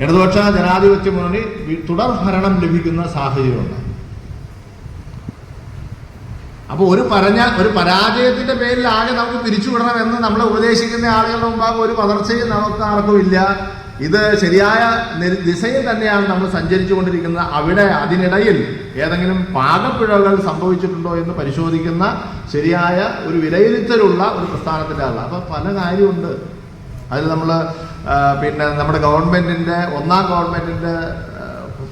ഇടതുപക്ഷ ജനാധിപത്യ മുന്നണി തുടർ ഭരണം ലഭിക്കുന്ന സാഹചര്യമുണ്ട്. അപ്പോൾ ഒരു പറഞ്ഞ ഒരു പരാജയത്തിന്റെ പേരിൽ ആകെ നമുക്ക് പിരിച്ചുവിടണമെന്ന് നമ്മളെ ഉപദേശിക്കുന്ന ആളുകളുടെ മുമ്പാകെ ഒരു പതർച്ചയും നമുക്ക് ആർക്കും ഇല്ല. ഇത് ശരിയായ ദിശയിൽ തന്നെയാണ് നമ്മൾ സഞ്ചരിച്ചു കൊണ്ടിരിക്കുന്നത് അവിടെ അതിനിടയിൽ ഏതെങ്കിലും പാകപ്പിഴകൾ സംഭവിച്ചിട്ടുണ്ടോ എന്ന് പരിശോധിക്കുന്ന ശരിയായ ഒരു വിലയിരുത്തലുള്ള ഒരു പ്രസ്ഥാനത്തിന്റെ ആളാണ്. അപ്പം പല കാര്യമുണ്ട്. അതിൽ നമ്മൾ പിന്നെ നമ്മുടെ ഗവൺമെന്റിന്റെ ഒന്നാം ഗവൺമെന്റിന്റെ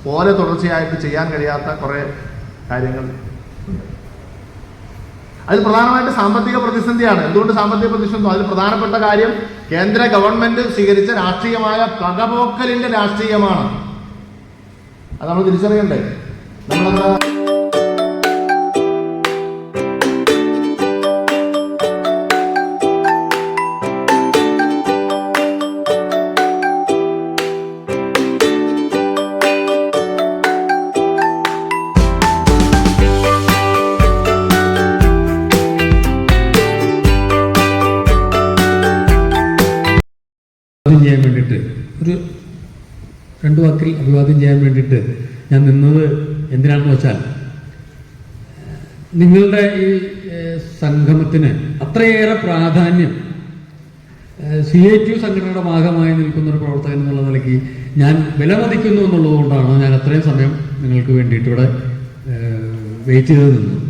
പോലെ തുടർച്ചയായിട്ട് ചെയ്യാൻ കഴിയാത്ത കുറേ കാര്യങ്ങൾ അതിൽ പ്രധാനമായിട്ട് സാമ്പത്തിക പ്രതിസന്ധിയാണ്. എന്തുകൊണ്ട് സാമ്പത്തിക പ്രതിസന്ധി? അതിൽ പ്രധാനപ്പെട്ട കാര്യം കേന്ദ്ര ഗവൺമെന്റ് സ്വീകരിച്ച രാഷ്ട്രീയമായ പകപോക്കലിന്റെ രാഷ്ട്രീയമാണ്. അത് നമ്മൾ തിരിച്ചറിയണ്ടേ? നമ്മളത് വേണ്ടിയിട്ട് ഒരു രണ്ടു വാക്കിൽ അഭിവാദ്യം ചെയ്യാൻ വേണ്ടിയിട്ട് ഞാൻ നിന്നത് എന്തിനാണെന്ന് വെച്ചാൽ നിങ്ങളുടെ ഈ സംഗമത്തിന് അത്രയേറെ പ്രാധാന്യം സി ഐ ടി സംഘടനയുടെ ഭാഗമായി നിൽക്കുന്ന ഒരു പ്രവർത്തകൻ എന്നുള്ള നിലയ്ക്ക് ഞാൻ വിലമതിക്കുന്നു എന്നുള്ളത് കൊണ്ടാണ് ഞാൻ അത്രയും സമയം നിങ്ങൾക്ക് വേണ്ടിയിട്ട് ഇവിടെ വെയിറ്റ് ചെയ്ത് നിന്നത്.